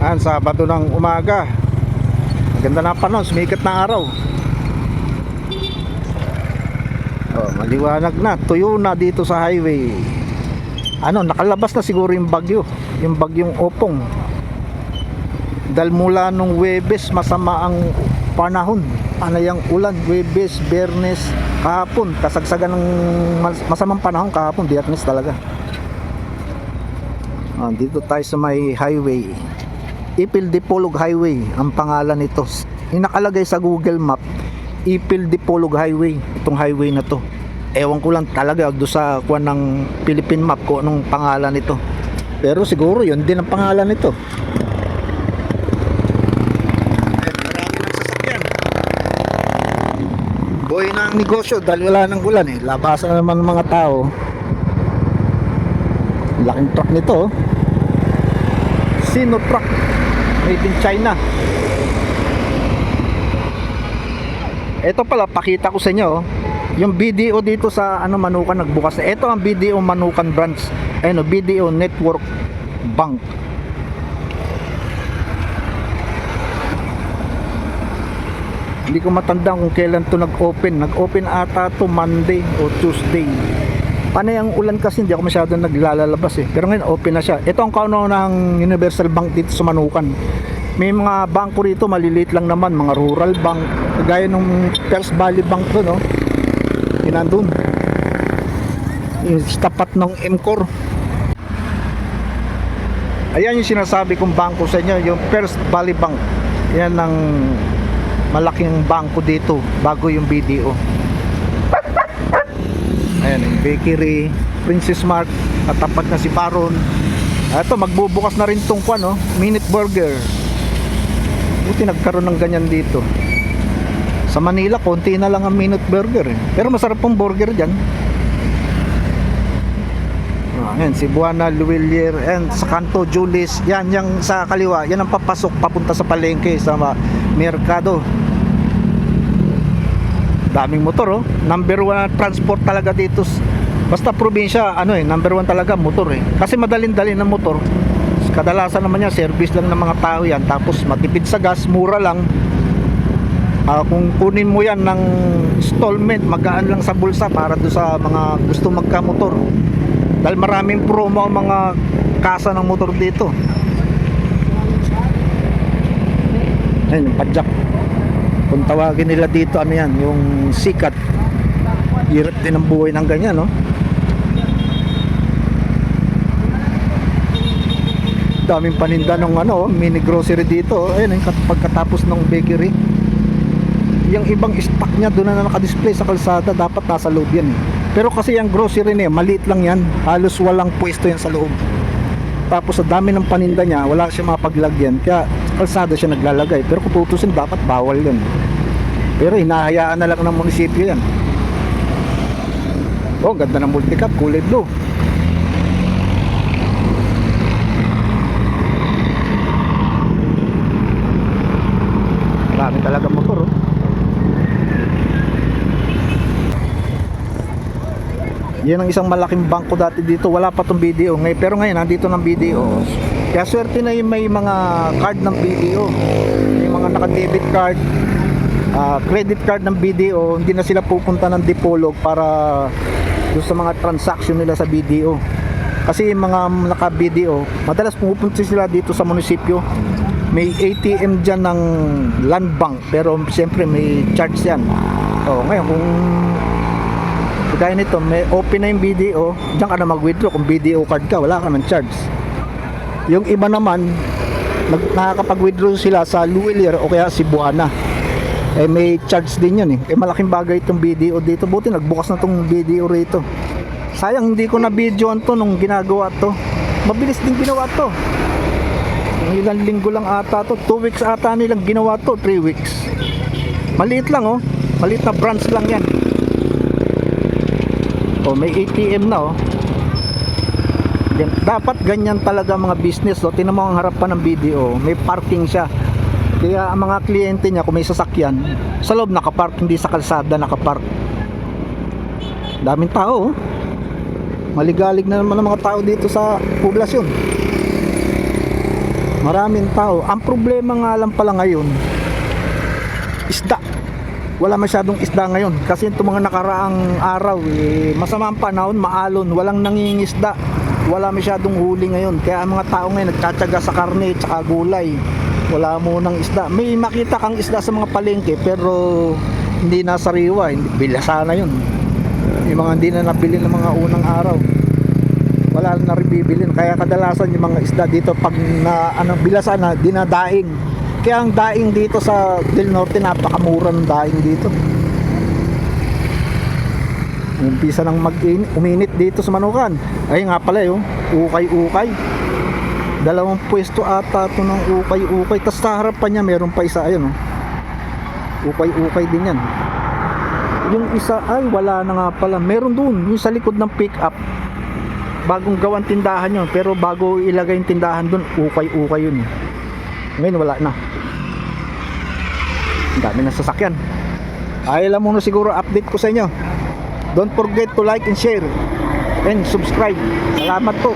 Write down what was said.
Ayan, Sabado ng umaga. Maganda na panahon, sumikat na araw. Oh, maliwanag na, tuyo na dito sa highway. Ano, nakalabas na siguro yung bagyo, yung bagyong opong. Dahil mula nung Webes, masama ang panahon. Panayang ulan, Webes, Bernes, kahapon. Kasagsagan ng mas- masamang panahon kahapon, Biyernes talaga. Ah, dito tayo sa may highway. Ipil Dipolog Highway ang pangalan nito. Yung nakalagay sa Google Map, Ipil Dipolog Highway. Itong highway na to. Ewan ko lang talaga do sa kuan ng Philippine Map ko anong pangalan nito. Pero siguro yun din ang pangalan nito. Ng. Boy na ang negosyo dahil wala nang ulan eh. Labasan na naman ng mga tao. Laking truck nito oh. Sino truck made in China. Ito pala pakita ko sa inyo oh. yung BDO dito sa ano Manukan nagbukas na. Ito ang BDO Manukan branch oh, BDO Network Bank. Hindi ko matandaan kung kailan to nag-open. Nag-open ata to Monday o Tuesday Panay ang ulan kasi hindi ako masyadong naglalalabas eh. Pero ngayon open na siya. Ito ang kauno ng Universal Bank dito sa Manukan. May mga bangko rito maliliit lang naman, mga rural bank. Kagaya nung First Valley Bank to, no? Yun nandun. Yung tapat ng MCOR. Ayan yung sinasabi kong bangko sa inyo, yung First Valley Bank. Yan ang malaking bangko dito bago yung BDO. Ayan, yung bakery, Princess Mart, katapat na si Baron. Ito, magbubukas na rin tong kwan, no? Minute Burger. Buti nagkaroon ng ganyan dito. Sa Manila, konti na lang ang Minute Burger. Eh. Pero masarap pong burger dyan. Ah, Ayan, si Buana Luwilier and sa Kanto Julis. Yan, yung sa kaliwa. Yan ang papasok papunta sa palengke sa merkado daming motor oh. Number one transport talaga dito basta probinsya ano eh number one talaga motor eh. Kasi madalin-dalin ng motor. Kadalasan naman yan service lang ng mga tao yan. Tapos matipid sa gas mura lang. Ah, kung kunin mo yan ng installment magaan lang sa bulsa para do sa mga gusto magka-motor. Dahil maraming promo ang mga kasa ng motor dito. Ayun padjak kung tawagin nila dito ano yan yung sikat hirap din ang buhay ng ganyan no? Daming paninda ng ano mini grocery dito. Ayun yung kat- pagkatapos ng bakery. Yung ibang stock niya doon na nakadisplay sa kalsada dapat nasa loob yan eh. pero kasi yung grocery niya maliit lang yan. Halos walang pwesto yan sa loob tapos sa dami ng paninda niya wala siya mapaglagyan. Kaya kalsada siya naglalagay. Pero kung tutusin dapat bawal yun. Pero hinahayaan na lang ng munisipyo yan. Oh ganda ng multicap kulay blue. Marami talaga motor oh. Yan ang isang malaking bangko dati dito. Wala pa tong BDO. Ngay pero ngayon nandito ng BDO. Kaya swerte na yung may mga card ng BDO. May mga naka-debit card, ah, credit card ng BDO. Hindi na sila pupunta ng Dipolog para doon sa mga transaction nila sa BDO. Kasi yung mga naka-BDO, madalas pumupunta sila dito sa munisipyo. May ATM dyan ng land bank pero siyempre may charge yan. Oh, ngayon kung Kagaya nito, may open na yung BDO, diyan ka na mag-withdraw kung BDO card ka, wala ka ng charge. Yung iba naman, nag, nakakapag-withdraw sila sa Luwilier o kaya si Buana. Eh may charge din yun eh. Eh malaking bagay itong BDO dito. Buti nagbukas na itong BDO rito. Sayang hindi ko na videoan to nung ginagawa to. Mabilis din ginawa to. Ilang linggo lang ata to. 2 weeks ata nilang ginawa to. 3 weeks. Maliit lang oh. Maliit na branch lang yan. Oh, may ATM na oh. Dapat ganyan talaga mga business oh. Tinan mo ang harapan ng BDO, may parking siya. Kaya ang mga kliyente niya kung may sasakyan, sa loob nakapark, hindi sa kalsada nakapark. Daming tao oh. Maligalig na naman ang mga tao dito sa poblasyon. Maraming tao. Ang problema nga lang pala ngayon, isda. Wala masyadong isda ngayon. Kasi itong mga nakaraang araw, eh, masama ang panahon, maalon, walang nangingisda. Wala masyadong huli ngayon. Kaya ang mga tao ngayon nagtsatsaga sa karne at gulay. Wala munang isda. May makita kang isda sa mga palengke pero hindi nasariwa. Hindi, bilasa na yun. Yung mga hindi na nabili ng mga unang araw wala na rin bibilin kaya kadalasan yung mga isda dito pag na ano bilasan na dinadaing kaya ang daing dito sa Del Norte napakamura ng daing dito. Umpisa ng mag uminit dito sa Manukan. Ay nga pala yun. Ukay-ukay. Dalawang pwesto ata to ng ukay-ukay. Tapos sa harapan niya meron pa isa. Ayun oh. ukay-ukay din yan. Yung isa ay wala na nga pala. Meron dun yung sa likod ng pick up bagong gawan tindahan yun pero bago ilagay yung tindahan dun ukay-ukay yun ngayon wala na. Ang dami ng sasakyan. Ay alam mo na siguro update ko sa inyo. Don't forget to like and share and subscribe. Salamat po